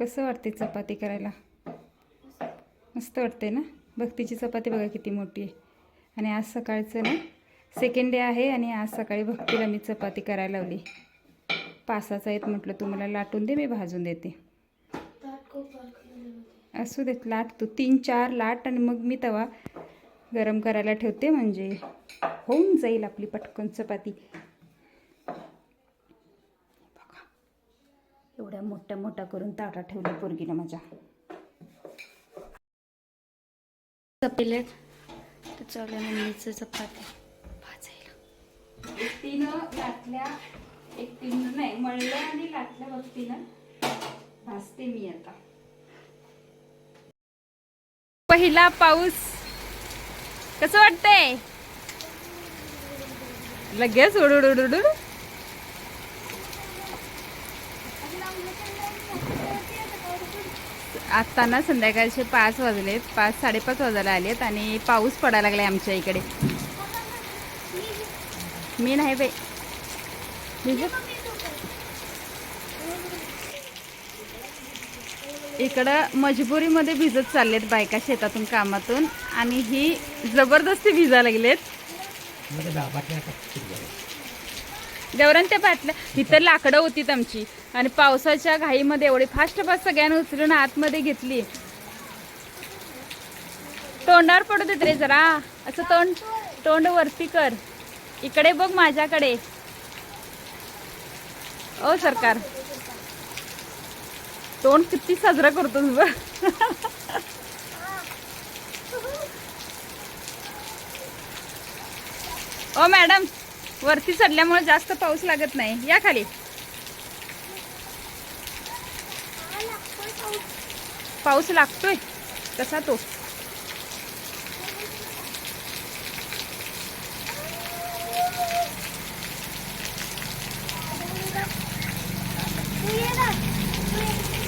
कसं वाटते चपाती करायला? मस्त वाटते ना? भक्तीची चपाती बघा किती मोठी आहे. आणि आज सकाळचं ना सेकंड डे आहे आणि आज सकाळी भक्तीला मी चपाती करायला लावली. पासाचा आहेत म्हटलं तू मला लाटून दे मी भाजून देते. असू देत लाट तू. तीन चार लाट आणि मग मी तवा गरम करायला ठेवते म्हणजे होऊन जाईल आपली पटकन चपाती. एवढ्या मोठ्या मोठ्या करून ताटा ठेवल्या पोरगीनं माझ्या. चपेलेत तर चालू मम्मीचं चपाती. भाजायला. लाटल्या एकटीनं नाही मळल्या आणि लाटल्या भाजते मी आता. पहिला पाऊस. कसं वाटतंय? लगेच उडूड उडूड आता ना संध्याकाळचे पाच वाजलेत पाच साडेपाच वाजायला आलेत आणि पाऊस पडायला लागला आहे आमच्या इकडे. मी नाही बाई. इकडं मजबुरीमध्ये भिजत चाललेत बायका शेतातून कामातून आणि ही जबरदस्ती भिजा लागलेत. गौरण त्या बाटल्या तिथं लाकडं होती आमची. आणि पावसाच्या घाईमध्ये एवढी फास्ट फास्ट सगळ्यांना उचलून आतमध्ये घेतली. तोंडावर पडू देत रे जरा. असं तोंड तोंड वरती कर. इकडे बघ माझ्याकडे. ओ सरकार. तोंड किती साजरा करतो बघ ओ मॅडम वरती चढल्यामुळे जास्त पाऊस लागत नाही. या खाली. पाऊस लागतोय. कसा तो. Yeah.